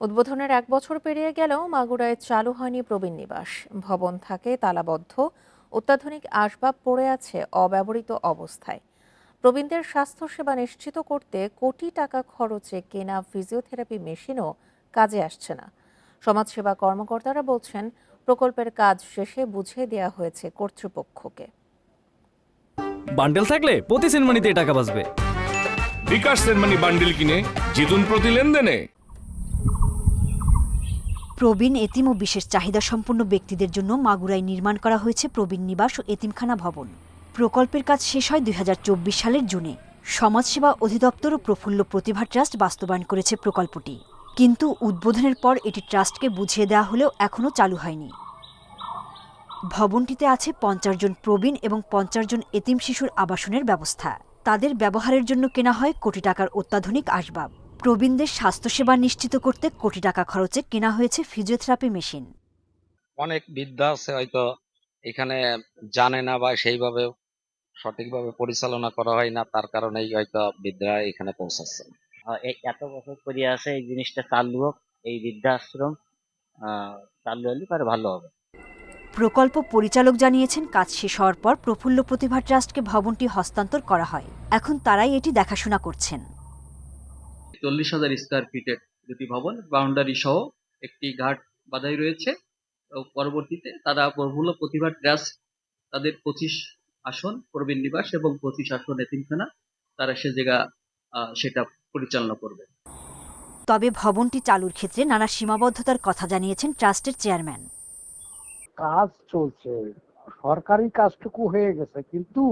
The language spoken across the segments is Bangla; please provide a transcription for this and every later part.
উদ্বোধনের এক বছর পেরিয়ে গেলেও মাগুরায় চালু হয়নি প্রবীণ নিবাস। ভবন থাকে তালাবদ্ধ অত্যাধুনিক আসবাব পড়ে আছে অব্যবহৃত অবস্থায়। প্রবীণদের স্বাস্থ্যসেবা নিশ্চিত করতে কোটি টাকা খরচে কেনা ফিজিওথেরাপি মেশিনও কাজে আসছে না। সমাজসেবা কর্মকর্তারা বলছেন প্রকল্পের কাজ শেষে বুঝিয়ে দেওয়া হয়েছে কর্তৃপক্ষকে। বান্ডেল থাকলে প্রতি সেনমানিতে টাকা বাঁচবে। বিকাশ সেনমানি বান্ডিল কিনে জিতুন প্রতি লেনদেনে। প্রবীণ এতিম ও বিশেষ চাহিদা সম্পন্ন ব্যক্তিদের জন্য মাগুরায় নির্মাণ করা হয়েছে প্রবীণ নিবাস ও এতিমখানা ভবন। প্রকল্পের কাজ শেষ হয় দুই হাজার চব্বিশ সালের জুনে। সমাজসেবা অধিদপ্তর ও প্রফুল্ল প্রতিভা ট্রাস্ট বাস্তবায়ন করেছে প্রকল্পটি। কিন্তু উদ্বোধনের পর এটি ট্রাস্টকে বুঝিয়ে দেওয়া হলেও এখনও চালু হয়নি। ভবনটিতে আছে পঞ্চাশ জন প্রবীণ এবং পঞ্চাশ জন এতিম শিশুর আবাসনের ব্যবস্থা। তাদের ব্যবহারের জন্য কেনা হয় কোটি টাকার অত্যাধুনিক আসবাব। প্রবীণদের স্বাস্থ্যসেবা নিশ্চিত করতে কোটি টাকা খরচে কেনা হয়েছে ফিজিওথেরাপি মেশিন। অনেক বিদ্যা আছে হয়তো এখানে জানে না বা সেইভাবে সঠিকভাবে পরিচালনা করা হয় না তার কারণেই হয়তো বিদ্যা এখানে পৌঁছাচ্ছে। এই এত বছর করে আছে এই জিনিসটা চালু হোক এই বৃদ্ধাশ্রম আহ, চালু হলে পরে ভালো হবে। প্রকল্প পরিচালক জানিয়েছেন কাজ শেষ হওয়ার পর প্রফুল্ল প্রতিভা ট্রাস্টকে ভবনটি হস্তান্তর করা হয়। এখন তারাই এটি দেখাশোনা করছেন। চল্লিশ হাজার স্কোয়ার ফিটের দুটি ভবন বাউন্ডারি সহ একটি ঘাট বাধাই রয়েছে। পরবর্তীতে তারা প্রফুল্ল প্রতিভা ট্রাস্ট তাদের পঁচিশ আসন প্রবীণ নিবাস এবং পঁচিশ আসন এতিমখানা তারা সে জায়গা আহ, সেটা পরিচালনা করবে। তবে ভবনটি চালুর ক্ষেত্রে নানা সীমাবদ্ধতার কথা জানিয়েছেন ট্রাস্টের চেয়ারম্যান। কাজ চলছে। সরকারি কাজটুকু হয়ে গেছে কিন্তু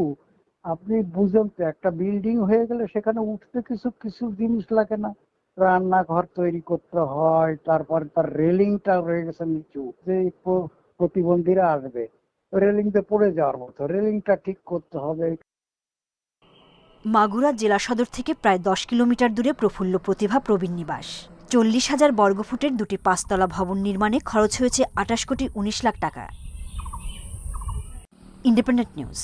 আপনি বুঝেন তো, একটা বিল্ডিং হয়ে গেলে সেখানে উঠতে কিছু কিছু জিনিস লাগে না। রান্নাঘর তৈরি করতে হয়, তারপরে তার রেলিংটা রয়ে গেছে নিচু, যে প্রতিবন্ধীরা আসবে। রেলিংতে পড়ে যাওয়ার মতো রেলিংটা ঠিক করতে হবে। মাগুরা জেলা সদর থেকে প্রায় দশ কিলোমিটার দূরে প্রফুল্ল প্রতিভা প্রবীণ নিবাস। চল্লিশ হাজার বর্গফুটের দুটি পাঁচতলা ভবন নির্মাণে খরচ হয়েছে আটাশ কোটি উনিশ লাখ টাকা। Independent news.